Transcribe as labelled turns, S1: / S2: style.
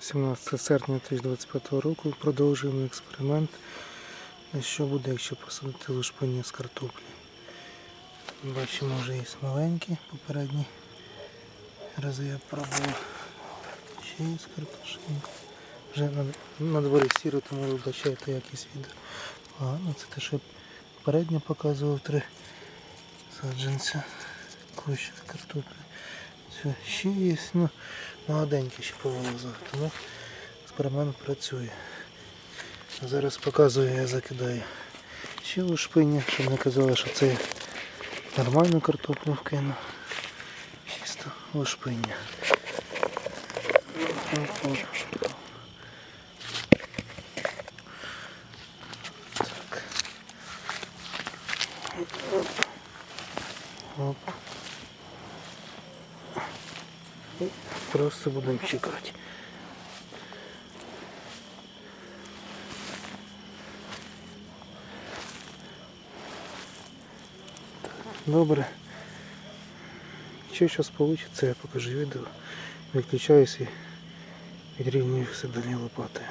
S1: 17 серпня 2025 року продовжуємо експеримент. Що буде, якщо посадити лушпині з картоплі? Бачимо, вже є маленькі попередні рази я пробував. Ще є з картошинка. Вже на, на дворі сіро, тому вибачайте якісь відео. Ладно, це те, що попередньо показував три саджанця. Кущик картоплі. Все, ще є, ну, молоденькі ще повилазили, тому експеримент працює. Зараз показую, я закидаю ще лушпині, щоб не казали, що це нормальну картоплю вкину. Чисто лушпиня. Оп-оп. Так. Оп. І Просто будемо чекати. Добре. Що зараз вийде, я покажу відео. Виключаюся і відрівнюю все далі лопатою.